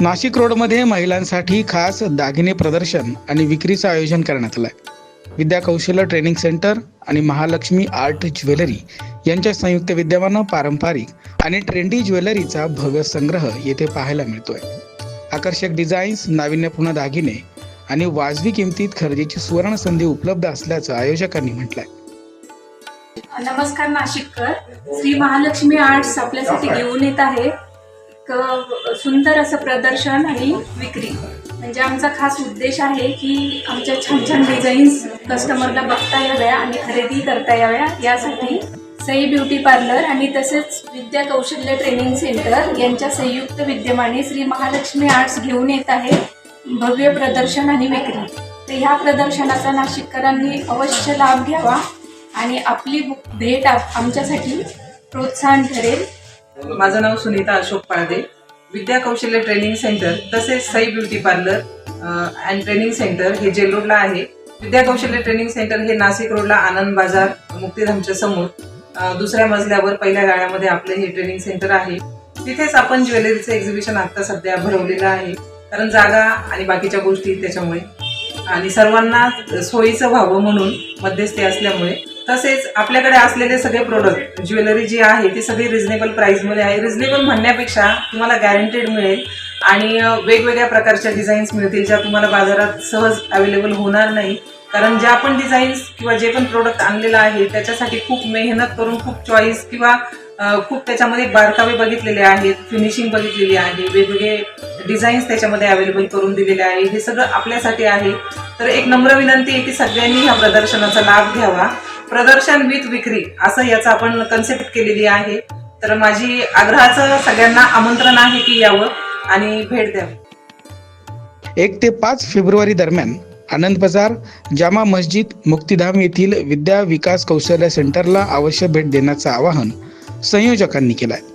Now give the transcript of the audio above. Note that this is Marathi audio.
नाशिक रोडमध्ये महिलांसाठी खास दागिने प्रदर्शन आणि विक्रीचं आयोजन करण्यात आलं आहे विद्या कौशल्य ट्रेनिंग सेंटर आणि महालक्ष्मी आर्ट ज्वेलरी यांच्या संयुक्त विद्यमानं पारंपरिक आणि ट्रेंडी ज्वेलरीचा भव्य संग्रह येथे पाहायला मिळतोय. आकर्षक डिझाईन्स नाविन्यपूर्ण दागिने आणि वाजवी किमतीत खरेदीची सुवर्ण संधी उपलब्ध असल्याचं आयोजकांनी म्हटलंय. नमस्कार नाशिककर. श्री महालक्ष्मी आर्ट्स आपल्यासाठी घेऊन येत आहे. एक सुंदर असं प्रदर्शन आणि विक्री. म्हणजे आमचा खास उद्देश आहे की आमच्या छान छान डिझाईन्स कस्टमरला बघता याव्या आणि खरेदी करता याव्या. यासाठी सई ब्युटी पार्लर आणि तसेच विद्या कौशल्य ट्रेनिंग सेंटर यांच्या संयुक्त विद्यमाने श्री महालक्ष्मी आर्ट्स घेऊन येत आहे भव्य प्रदर्शन आणि विक्री. तर ह्या प्रदर्शनाचा नाशिककरांनी अवश्य लाभ घ्यावा आणि आपली भेट आप- आमच्यासाठी प्रोत्साहन ठरेल. माझं नाव सुनीता अशोक पाळदे. विद्या कौशल्य ट्रेनिंग सेंटर तसेच Sai beauty parlour and training centre हे जेल रोडला आहे. विद्या कौशल्य ट्रेनिंग सेंटर हे नाशिक रोडला आनंद बाजार मुक्तीधामच्या समोर. दुसऱ्या मजल्यावर पहिल्या गाळ्यामध्ये आपलं हे ट्रेनिंग सेंटर आहे. तिथेच आपण ज्वेलरीचं एक्झिबिशन आता सध्या भरवलेलं आहे. कारण जागा आणि बाकीच्या गोष्टी त्याच्यामुळे. आणि सर्वांना सोयीचं व्हावं म्हणून मध्यस्थी असल्यामुळे तसेच आपल्याकडे असलेले सगळे प्रोडक्ट ज्वेलरी जी आहे ती सगळी रिझनेबल प्राईजमध्ये आहे. रिझनेबल म्हणण्यापेक्षा तुम्हाला गॅरंटेड मिळेल. आणि वेगवेगळ्या प्रकारच्या डिझाईन्स मिळतील ज्या तुम्हाला बाजारात सहज अवेलेबल होणार नाही. कारण ज्या पण डिझाईन्स किंवा जे पण प्रोडक्ट आणलेलं आहे त्याच्यासाठी खूप मेहनत करून खूप चॉईस किंवा खूप त्याच्यामध्ये बारकावे बघितलेले आहेत फिनिशिंग बघितलेली आहे वेगवेगळे डिझाईन्स त्याच्यामध्ये अवेलेबल करून दिलेले आहे हे सगळं आपल्यासाठी आहे. तर एक नम्र विनंती आहे की सगळ्यांनी ह्या प्रदर्शनाचा लाभ घ्यावा. प्रदर्शन विथ विक्री असं याचं आपण कन्सेप्ट केलेली आहे. तर माझी आग्रहाचं सगळ्यांना आमंत्रण आहे की यावं आणि भेट द्यावं. एक ते पाच फेब्रुवारी दरम्यान आनंद बाजार जामा मस्जिद मुक्तीधाम येथील विद्या विकास कौशल्य सेंटरला अवश्य भेट देण्याचं आवाहन संयोजकांनी केलं आहे